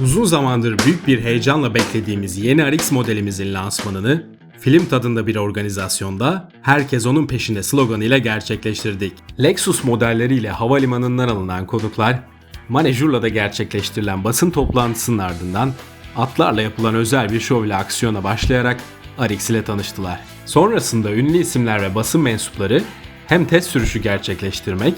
Uzun zamandır büyük bir heyecanla beklediğimiz yeni RX modelimizin lansmanını film tadında bir organizasyonda herkes onun peşinde sloganıyla gerçekleştirdik. Lexus modelleriyle havalimanından alınan konuklar Manejurla'da gerçekleştirilen basın toplantısının ardından atlarla yapılan özel bir şov ile aksiyona başlayarak RX ile tanıştılar. Sonrasında ünlü isimler ve basın mensupları hem test sürüşü gerçekleştirmek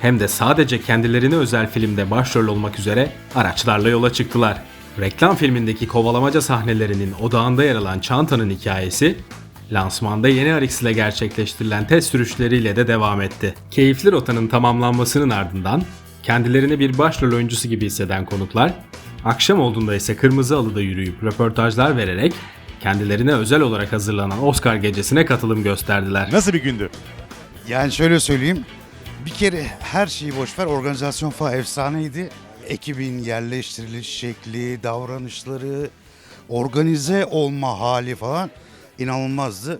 hem de sadece kendilerine özel filmde başrol olmak üzere araçlarla yola çıktılar. Reklam filmindeki kovalamaca sahnelerinin odağında yer alan çantanın hikayesi, lansmanda yeni RX ile gerçekleştirilen test sürüşleriyle de devam etti. Keyifli rotanın tamamlanmasının ardından kendilerini bir başrol oyuncusu gibi hisseden konuklar, akşam olduğunda ise Kırmızı Halı'da yürüyüp röportajlar vererek kendilerine özel olarak hazırlanan Oscar gecesine katılım gösterdiler. Nasıl bir gündü? Yani şöyle söyleyeyim. Bir kere her şeyi boş ver. Organizasyon falan efsaneydi. Ekibin yerleştiriliş şekli, davranışları, organize olma hali falan inanılmazdı.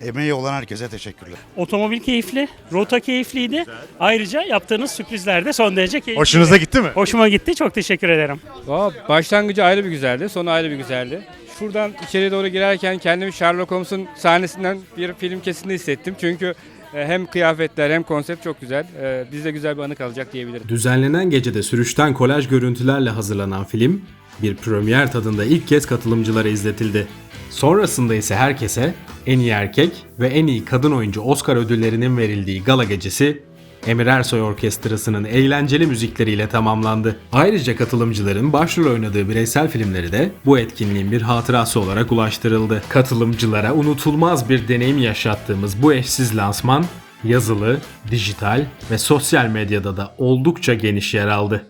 Emeği olan herkese teşekkürler. Otomobil keyifli, rota keyifliydi. Ayrıca yaptığınız sürprizler de son derece keyifli. Hoşunuza gitti mi? Hoşuma gitti. Çok teşekkür ederim. Valla başlangıcı ayrı bir güzeldi, sonu ayrı bir güzeldi. Şuradan içeri doğru girerken kendimi Sherlock Holmes'un sahnesinden bir film kesinde hissettim. Çünkü hem kıyafetler hem konsept çok güzel. E, Bizde güzel bir anı kalacak diyebilirim. Düzenlenen gecede sürüşten kolaj görüntülerle hazırlanan film, bir premier tadında ilk kez katılımcılara izletildi. Sonrasında ise herkese en iyi erkek ve en iyi kadın oyuncu Oscar ödüllerinin verildiği gala gecesi Emir Ersoy Orkestrası'nın eğlenceli müzikleriyle tamamlandı. Ayrıca katılımcıların başrol oynadığı bireysel filmleri de bu etkinliğin bir hatırası olarak ulaştırıldı. Katılımcılara unutulmaz bir deneyim yaşattığımız bu eşsiz lansman yazılı, dijital ve sosyal medyada da oldukça geniş yer aldı.